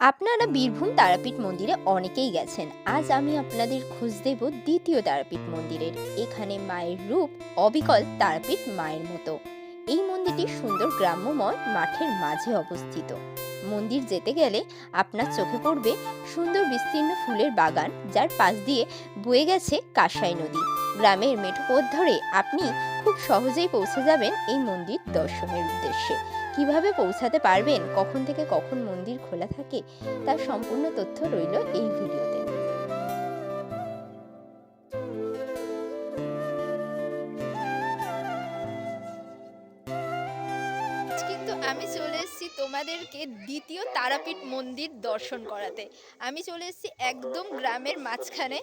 আপনারা বীরভূম তারাপীঠ মন্দিরে অনেকেই গেছেন। আজ আমি আপনাদের খোঁজ দেব দ্বিতীয় তারাপীঠ মন্দিরের। এখানে মায়ের রূপ অবিকল তারাপীঠ মায়ের মতো। এই মন্দিরটি সুন্দর গ্রাম্যময় মাঠের মাঝে অবস্থিত। মন্দির যেতে গেলে আপনার চোখে পড়বে সুন্দর বিস্তীর্ণ ফুলের বাগান, যার পাশ দিয়ে বয়ে গেছে কাঁসাই নদী। গ্রামের মেঠো পথ ধরে আপনি খুব সহজেই পৌঁছে যাবেন এই মন্দির দর্শনের উদ্দেশ্যে। কীভাবে পৌঁছাতে পারবেন, কখন থেকে কখন মন্দির খোলা থাকে, তার সম্পূর্ণ তথ্য রইল এই ভিডিওতে। দ্বিতীয় তারাপীঠ মন্দির দর্শন করাতে। আমি চলে এসেছি একদম গ্রামের মাঝখানে,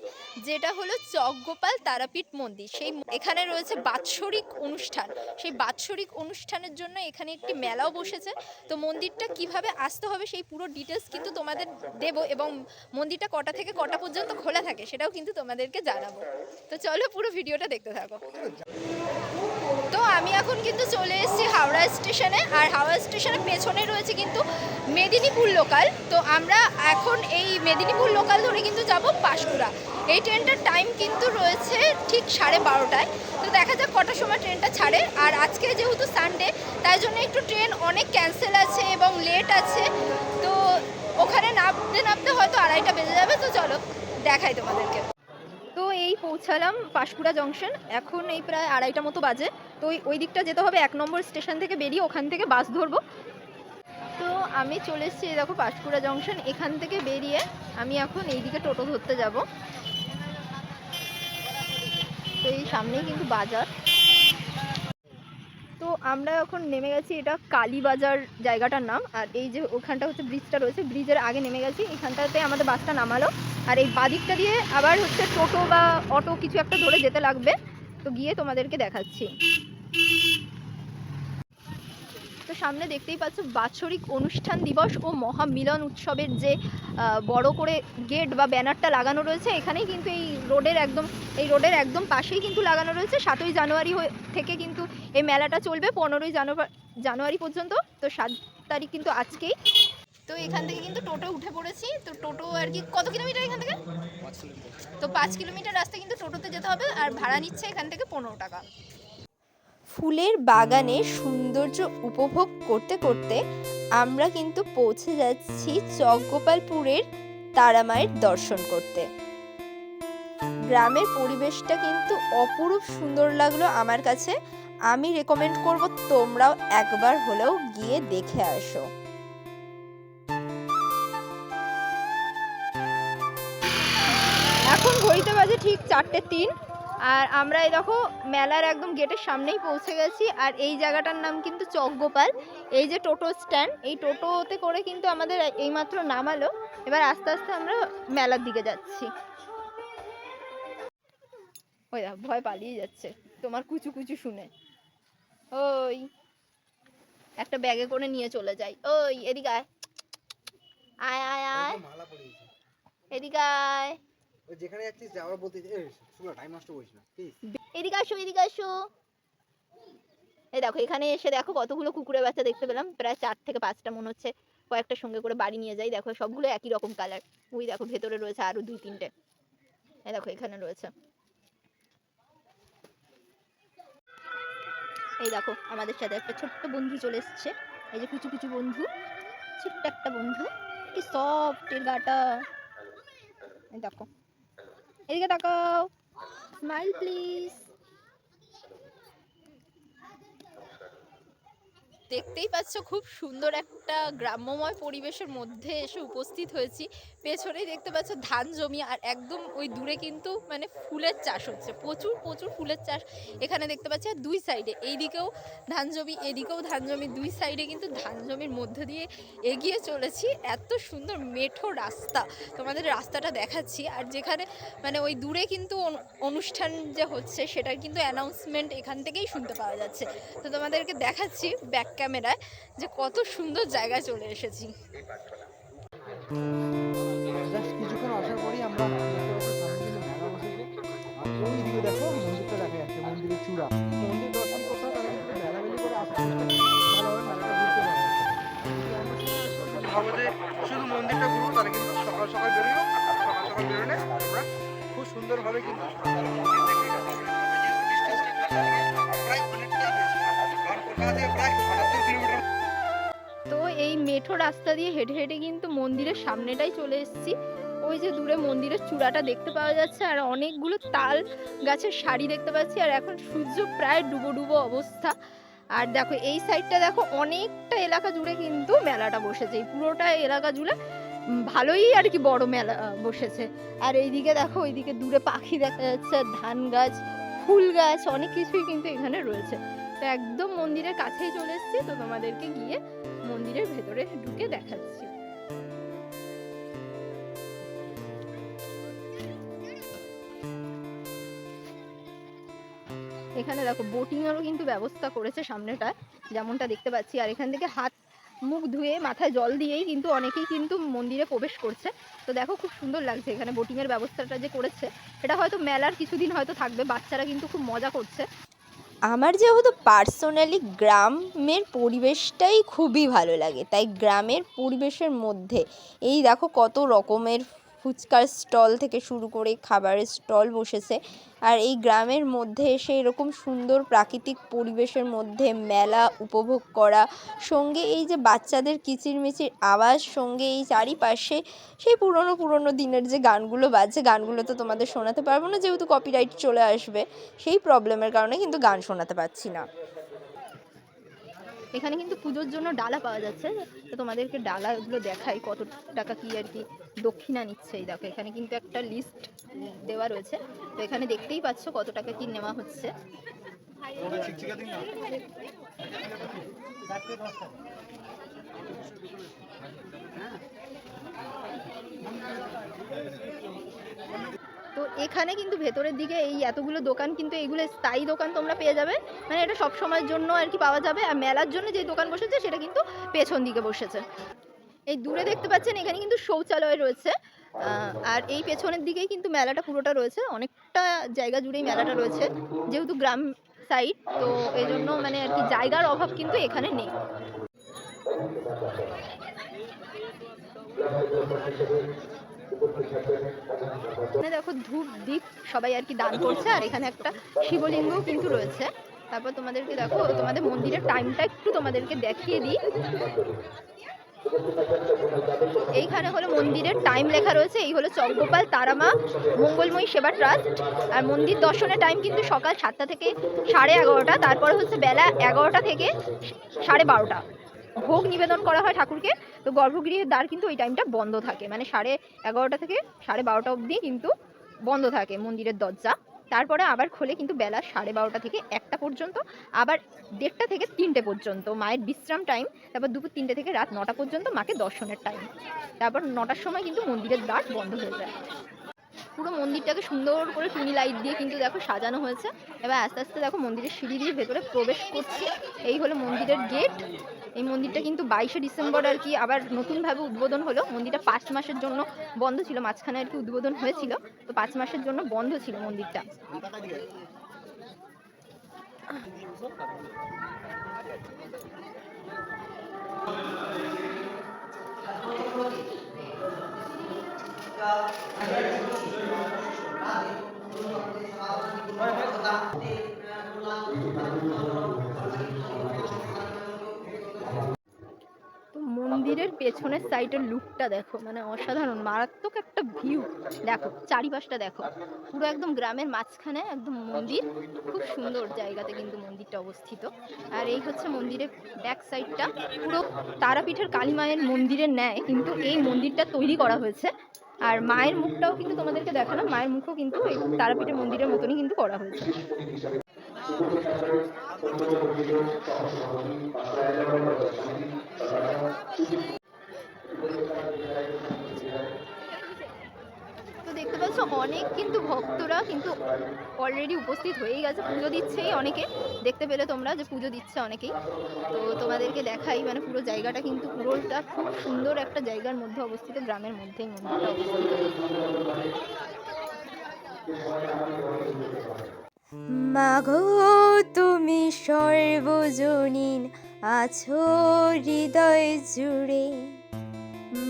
যেটা হলো চকগোপাল তারাপীঠ মন্দির। সেই এখানে রয়েছে বাৎসরিক অনুষ্ঠান। সেই বাৎসরিক অনুষ্ঠানের জন্য এখানে একটি মেলাও বসেছে। তো মন্দিরটা কীভাবে আসতে হবে সেই পুরো ডিটেলস কিন্তু তোমাদের দেব এবং মন্দিরটা কটা থেকে কটা পর্যন্ত খোলা থাকে সেটাও কিন্তু তোমাদেরকে জানাব। তো চলো পুরো ভিডিওটা দেখতে থাকো। আমি এখন কিন্তু চলে এসেছি হাওড়া স্টেশনে, আর হাওড়া স্টেশনের পেছনে রয়েছে কিন্তু মেদিনীপুর লোকাল তো আমরা এখন এই মেদিনীপুর লোকাল ধরে কিন্তু যাব পাঁশকুড়া। এই ট্রেনটার টাইম কিন্তু রয়েছে ঠিক সাড়ে বারোটায়। তো দেখা যাক কটার সময় ট্রেনটা ছাড়ে। আর আজকে যেহেতু সানডে তাই জন্য একটু ট্রেন অনেক ক্যান্সেল আছে এবং লেট আছে। তো ওখানে নামতে নামতে হয়তো আড়াইটা বেজে যাবে। তো চলো, দেখাই তোমাদেরকে। এই পৌঁছালাম পাঁশকুড়া জংশন। এখন এই প্রায় আড়াইটা মতো বাজে। তো ওই দিকটা যেতে হবে এক নম্বর স্টেশন থেকে বেরিয়ে ওখান থেকে বাস ধরবো। তো আমি চলে এসেছি দেখো পাঁশকুড়া জংশন। এখান থেকে বেরিয়ে আমি এখন এইদিকে টোটো ধরতে যাব। তো এই সামনেই কিন্তু বাজার। তো আমরা এখন নেমে গেছি এটা কালীবাজার জায়গাটার নাম। আর এই যে ওখানটা হচ্ছে ব্রিজটা রয়েছে ব্রিজের আগে নেমে গেছি। এখানটাতে আমাদের বাসটা নামালো। আর এই বাদিকটা দিয়ে আবার হচ্ছে টোটো বা অটো কিছু একটা ধরে যেতে লাগবে। তো গিয়ে তোমাদেরকে দেখাচ্ছি। তো সামনে দেখতেই পাচ্ছ, বাৎসরিক অনুষ্ঠান দিবস ও মহামিলন উৎসবের যে বড় করে গেট বা ব্যানারটা লাগানো রয়েছে, এখানেই কিন্তু এই রোডের একদম, এই রোডের একদম পাশেই কিন্তু লাগানো রয়েছে। সাতই জানুয়ারি থেকে কিন্তু এই মেলাটা চলবে, পনেরোই জানুয়ারি পর্যন্ত। তো সাত তারিখ কিন্তু আজকেই। তো এখান থেকে কিন্তু টোটো উঠে পড়েছি। তো টোটো আর কি কত কিলোমিটার এখান থেকে? তো পাঁচ কিলোমিটার রাস্তা কিন্তু টোটোতে যেতে হবে আর ভাড়া নিচ্ছে এখান থেকে পনেরো টাকা। ফুলের বাগানে সৌন্দর্য উপভোগ করতে করতে আমরা কিন্তু পৌঁছে যাচ্ছি চকগোপালপুরের তারামায়ের দর্শন করতে। গ্রামের পরিবেশটা কিন্তু অপরূপ সুন্দর লাগল আমার কাছে। আমি রেকমেন্ড করব তোমরাও একবার হলেও গিয়ে দেখে আসো। বাজে ঠিক চারটে তিন। আর আমরা এই দেখো মেলার একদম গেটের সামনেই পৌঁছে গেছি। আর এই জায়গাটার নাম কিন্তু চকগোপাল। এই যে টোটো স্ট্যান্ড এই টোটোতে করে কিন্তু আমাদের এইমাত্র নামালো। এবার আস্তে আস্তে আমরা মেলার দিকে যাচ্ছি। ওই দেখো ভয় পালিয়ে যাচ্ছে। তোমার কুচু কুচু শুনে। ওই একটা ব্যাগে করে নিয়ে চলে যাই। ওই এদিকে আয়। আয় আয় আয়। এদিকে আয়। যেখানে যাচ্ছিস যাওয়ার বলতে শুনো টাইম নষ্ট করিস না প্লিজ এদিকে আসো এদিকে আসো। এই দেখো, এখানে এসে দেখো কতগুলো কুকুরের বাচ্চা দেখতে পেলাম। প্রায় চার থেকে পাঁচটা মনে হচ্ছে। কয়েকটা সঙ্গে করে বাড়ি নিয়ে যাই। দেখো, সবগুলো একই রকম কালার ওই দেখো, ভেতরে রয়েছে আরও দুই, তিনটে। এই দেখো, এখানে রয়েছে। এই দেখো, আমাদের সাথে একটা ছোট্ট বন্ধু চলে এসছে। এই যে কুচু কুচু বন্ধু। ছোট্ট একটা বন্ধু। কি সফট এর দেখো। এদিকে তাকাও স্মাইল প্লিজ দেখতেই পাচ্ছ খুব সুন্দর একটা গ্রাম্যময় পরিবেশের মধ্যে এসে উপস্থিত হয়েছি। পেছনেই দেখতে পাচ্ছ ধান জমি আর একদম ওই দূরে কিন্তু মানে ফুলের চাষ হচ্ছে। প্রচুর প্রচুর ফুলের চাষ এখানে দেখতে পাচ্ছি। আর দুই সাইডে এইদিকেও ধান জমি, এদিকেও ধান জমি, দুই সাইডে কিন্তু ধান জমির মধ্যে দিয়ে এগিয়ে চলেছি। এত সুন্দর মেঠো রাস্তা তোমাদের রাস্তাটা দেখাচ্ছি। আর যেখানে মানে ওই দূরে কিন্তু অনু- অনুষ্ঠান যে হচ্ছে সেটার কিন্তু অ্যানাউন্সমেন্ট এখান থেকেই শুনতে পাওয়া যাচ্ছে। তো তোমাদেরকে দেখাচ্ছি ব্যাক ক্যামেরায় যে কত সুন্দর জায়গায় চলে এসেছি কিছুক্ষণ আসার পরেই আমরা দেখো মন্দিরটা দেখা যাচ্ছে মন্দিরের চূড়া মন্দির দর্শন করতে হবে কিন্তু মেলা মেলি করে আসার চেষ্টা করবে। ভালোভাবে মেলাটা ঘুরতে পারবে। যদি আমরা সময় আসব, তাহলে ভাবো যে শুধু মন্দিরটা আমরা খুব সুন্দরভাবে কিন্তু তো এই মেঠো রাস্তা দিয়ে হেঁটে হেঁটে কিন্তু মন্দিরের সামনেটাই চলে এসেছি। ওই যে দূরে মন্দিরের চূড়াটা দেখতে পাওয়া যাচ্ছে, আর অনেকগুলো তাল গাছের সারি দেখতে পাচ্ছি, আর এখন সূর্য প্রায় ডুবো ডুবো অবস্থা। আর দেখো, এই সাইডটা দেখো, অনেকটা এলাকা জুড়ে কিন্তু মেলাটা বসেছে। এই পুরোটা এলাকা জুড়ে ভালোই আর কি বড় মেলা বসেছে। আর এইদিকে দেখো, ওইদিকে দূরে পাখি দেখা যাচ্ছে ধান গাছ, ফুল গাছ, অনেক কিছুই কিন্তু এখানে রয়েছে। তো একদম মন্দিরের কাছেই চলে এসেছি, তো তোমাদেরকে গিয়ে মন্দিরের ভেতরে ঢুকে দেখাচ্ছি। এখানে দেখো বোটিং এরও কিন্তু ব্যবস্থা করেছে সামনেটায় যেমনটা দেখতে পাচ্ছি। আর এখান থেকে হাত, মুখ ধুয়ে মাথায় জল দিয়েই কিন্তু অনেকেই কিন্তু মন্দিরে প্রবেশ করছে। তো দেখো, খুব সুন্দর লাগছে এখানে বোটিং এর ব্যবস্থাটা যে করেছে। এটা হয়তো মেলার কিছুদিন হয়তো থাকবে, বাচ্চারা কিন্তু খুব মজা করছে। আমার যেহেতু পার্সোনালি গ্রামের পরিবেশটাই খুবই ভালো লাগে, তাই গ্রামের পরিবেশের মধ্যে, এই দেখো কত রকমের ফুচকার স্টল থেকে শুরু করে খাবারের স্টল বসেছে। আর এই গ্রামের মধ্যে এসে এরকম সুন্দর প্রাকৃতিক পরিবেশের মধ্যে মেলা উপভোগ করা, সঙ্গে এই যে বাচ্চাদের কিচিরমিচির আওয়াজ, সঙ্গে এই চারিপাশে সেই পুরনো পুরনো দিনের যে গানগুলো বাজছে, গানগুলো তো তোমাদের শোনাতে পারব না যেহেতু কপিরাইট চলে আসবে, সেই প্রবলেমের কারণে কিন্তু গান শোনাতে পারছি না। এখানে কিন্তু পুজোর জন্য ডালা পাওয়া যাচ্ছে। তো তোমাদেরকে ডালাগুলো দেখাই কত টাকা কি আর কি। দক্ষিণা নিচ্ছে এই দেখো, এখানে কিন্তু একটা লিস্ট দেওয়া রয়েছে। তো এখানে দেখতেই পাচ্ছ কত টাকা কি নেওয়া হচ্ছে। তো এখানে কিন্তু ভেতরের দিকে এই এতগুলো দোকান, কিন্তু এইগুলো স্থায়ী দোকান তোমরা পেয়ে যাবে। মানে এটা সব সময়ের জন্য আর কি পাওয়া যাবে। আর মেলার জন্য যে দোকান বসেছে, সেটা কিন্তু পেছন দিকে বসেছে। এই দূরে দেখতে পাচ্ছেন, এখানে কিন্তু শৌচালয় রয়েছে। আর এই পেছনের দিকেই কিন্তু মেলাটা পুরোটা রয়েছে। অনেকটা জায়গা জুড়েই মেলাটা রয়েছে, যেহেতু গ্রাম সাইড তো এই জন্য মানে আর কি জায়গার অভাব কিন্তু এখানে নেই। দেখো ধূপ দ্বীপ সবাই আর কি দান করছে, আর এখানে একটা শিবলিঙ্গও কিন্তু রয়েছে। তারপর তোমাদেরকে দেখো, তোমাদের মন্দিরের টাইমটা একটু তোমাদেরকে দেখিয়ে দিই। এইখানে হলো মন্দিরের টাইম লেখা রয়েছে। এই হলো চকগোপাল, তারামা, মঙ্গলময়ী সেবা ট্রাস্ট। আর মন্দির দর্শনের টাইম কিন্তু সকাল সাতটা থেকে সাড়ে এগারোটা, তারপরে হচ্ছে বেলা এগারোটা থেকে সাড়ে বারোটা। ভোগ নিবেদন করা হয় ঠাকুরকে। তো গর্ভগৃহের দ্বার কিন্তু ওই টাইমটা বন্ধ থাকে। মানে সাড়ে এগারোটা থেকে সাড়ে বারোটা অবধি কিন্তু বন্ধ থাকে মন্দিরের দরজা। তারপরে আবার খোলে কিন্তু বেলা সাড়ে বারোটা থেকে একটা পর্যন্ত, আবার দেড়টা থেকে তিনটে পর্যন্ত, মায়ের বিশ্রাম টাইম তারপর দুপুর তিনটে থেকে রাত নটা পর্যন্ত মাকে দর্শনের টাইম তারপর নটার সময় কিন্তু মন্দিরের দ্বার বন্ধ হয়ে যায়। পুরো মন্দিরটাকে সুন্দর করে টুনি লাইট দিয়ে কিন্তু দেখো সাজানো হয়েছে, এবার আস্তে আস্তে দেখো মন্দিরের সিঁড়ি দিয়ে ভেতরে প্রবেশ করছি, এই হলো মন্দিরের গেট এই মন্দিরটা কিন্তু বাইশে ডিসেম্বর আর কি আবার নতুনভাবে উদ্বোধন হলো। মন্দিরটা পাঁচ মাসের জন্য বন্ধ ছিল, মাঝখানে আর কি উদ্বোধন হয়েছিল। তো পাঁচ মাসের জন্য বন্ধ ছিল মন্দিরটা। তো মন্দিরের পেছনের সাইডের লুকটা দেখো মানে অসাধারণ, মারাত্মক একটা ভিউ দেখো, চারিপাশটা দেখো, পুরো একদম গ্রামের মাঝখানে একদম মন্দির, খুব সুন্দর জায়গাতে কিন্তু মন্দিরটা অবস্থিত। আর এই হচ্ছে মন্দিরের ব্যাক সাইডটা পুরো তারাপীঠের কালী মায়ের মন্দিরের ন্যায় কিন্তু এই মন্দিরটা তৈরি করা হয়েছে। আর মায়ের মুখটাও কিন্তু তোমাদেরকে দেখালাম, মায়ের মুখও কিন্তু এই তারাপীঠের মন্দিরের মতনই কিন্তু করা হয়েছে তো দেখতে পাচ্ছ অনেক কিন্তু ভক্তরা কিন্তু অলরেডি উপস্থিত হয়েই গেছে। পুজো দিচ্ছেই অনেকে। দেখতে পেলে তোমরা যে পুজো দিচ্ছে অনেকেই। তো তোমাদেরকে দেখাই মানে পুরো জায়গাটা কিন্তু, পুরোটা খুব সুন্দর একটা জায়গার মধ্যে অবস্থিত, গ্রামের মধ্যেই মন্দিরটা অবস্থিত। মাগো, তুমি সর্বজনীন, আছো হৃদয় জুড়ে।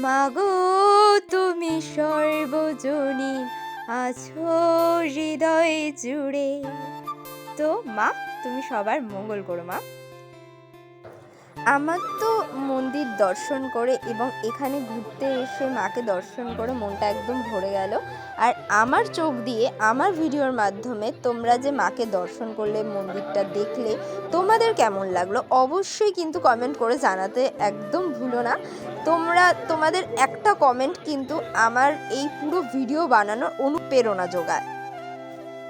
মাগো, তুমি সর্বজনীন আছো হৃদয় জুড়ে। তো মা তুমি সবার মঙ্গল করো মা। আমার তো মন্দির দর্শন করে এবং এখানে ঘুরতে এসে মাকে দর্শন করে মনটা একদম ভরে গেল। আর আমার চোখ দিয়ে আমার ভিডিওর মাধ্যমে তোমরা যে মাকে দর্শন করলে, মন্দিরটা দেখলে, তোমাদের কেমন লাগল অবশ্যই কিন্তু কমেন্ট করে জানাতে একদম ভুলো না। তোমরা, তোমাদের একটা কমেন্ট কিন্তু আমার এই পুরো ভিডিও বানানোর অনুপ্রেরণা যোগায়।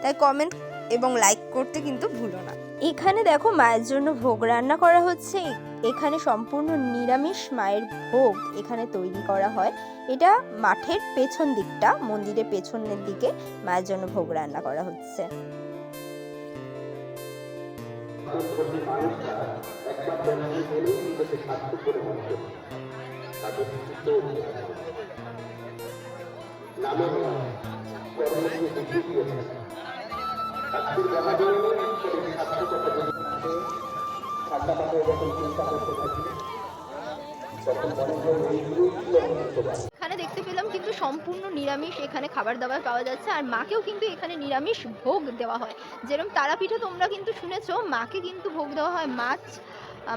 তাই কমেন্ট এবং লাইক করতে কিন্তু ভুলো না। এখানে দেখো মায়ের জন্য ভোগ রান্না করা হচ্ছে এখানে সম্পূর্ণ নিরামিষ মায়ের ভোগ এখানে তৈরি করা হয়। এটা মাঠের পেছন দিকটা, মন্দিরের পেছনের দিকে মায়ের জন্য ভোগ রান্না করা হচ্ছে। এখানে দেখতে পেলাম কিন্তু সম্পূর্ণ নিরামিষ এখানে খাবার দাবার পাওয়া যাচ্ছে, আর মাকেও কিন্তু এখানে নিরামিষ ভোগ দেওয়া হয়। যেরকম তারাপীঠে তোমরা কিন্তু শুনেছো, মাকে কিন্তু ভোগ দেওয়া হয় মাছ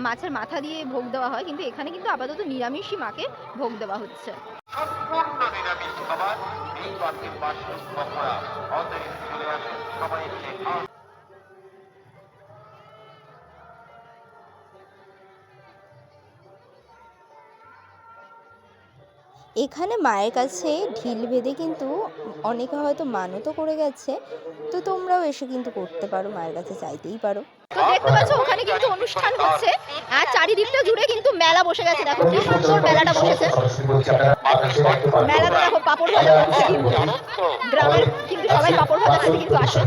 মাছের মাথা দিয়ে ভোগ দেওয়া হয়, কিন্তু এখানে কিন্তু আপাতত নিরামিষই মাকে ভোগ দেওয়া হচ্ছে। এখানে মায়ের কাছে ঢিল বেঁধে কিন্তু অনেকে হয়তো মানতও করে গেছে। তো তোমরাও এসে কিন্তু করতে পারো মায়ের কাছে চাইতেই পারো। তো দেখতে পাচ্ছ ওখানে কিন্তু অনুষ্ঠান হচ্ছে। আর চারিদিকটা জুড়ে কিন্তু মেলা বসে গেছে। দেখো কি সুন্দর মেলাটা বসেছে। মেলাটা দেখো পাপড় ভাজা হচ্ছে কিন্তু। গ্রামের কিন্তু সবাই পাপড় ভাজা খেতে কিন্তু আসে।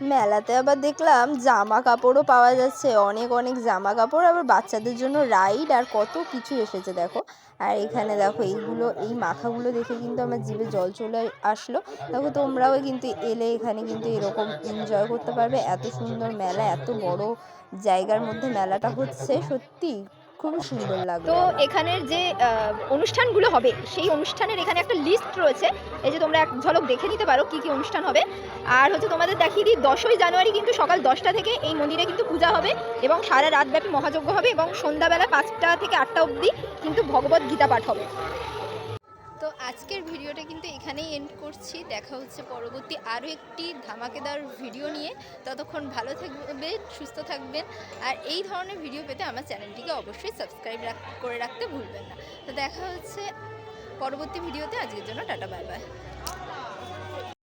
মেলাতে আবার দেখলাম জামা কাপড়ও পাওয়া যাচ্ছে, অনেক অনেক জামা কাপড় আবার বাচ্চাদের জন্য রাইড আর কত কিছু এসেছে দেখো। আর এখানে দেখো এইগুলো, এই মাথাগুলো দেখে কিন্তু আমার জিভে জল চলে আসলো। দেখো তোমরাও কিন্তু এলে এখানে কিন্তু এরকম এনজয় করতে পারবে। এত সুন্দর মেলা, এত বড় জায়গার মধ্যে মেলাটা হচ্ছে, সত্যি খুবই সুন্দর লাগল। তো এখানের যে অনুষ্ঠানগুলো হবে, সেই অনুষ্ঠানের এখানে একটা লিস্ট রয়েছে। এই যে তোমরা এক ঝলক দেখে নিতে পারো কি কি অনুষ্ঠান হবে। আর হচ্ছে তোমাদের দেখিয়ে দিই, দশই জানুয়ারি কিন্তু সকাল দশটা থেকে এই মন্দিরে কিন্তু পূজা হবে এবং সারা রাত ব্যাপী মহাযজ্ঞ হবে এবং সন্ধ্যাবেলা পাঁচটা থেকে আটটা অবধি কিন্তু ভগবত গীতা পাঠ হবে। আজকের ভিডিওটা কিন্তু এখানেই এন্ড করছি। দেখা হচ্ছে পরবর্তী আরও একটি ধামাকেদার ভিডিও নিয়ে। ততক্ষণ ভালো থাকবে, সুস্থ থাকবেন। আর এই ধরনের ভিডিও পেতে আমার চ্যানেলটিকে অবশ্যই সাবস্ক্রাইব করে রাখতে ভুলবেন না। তো দেখা হচ্ছে পরবর্তী ভিডিওতে। আজকের জন্য টাটা বাই বাই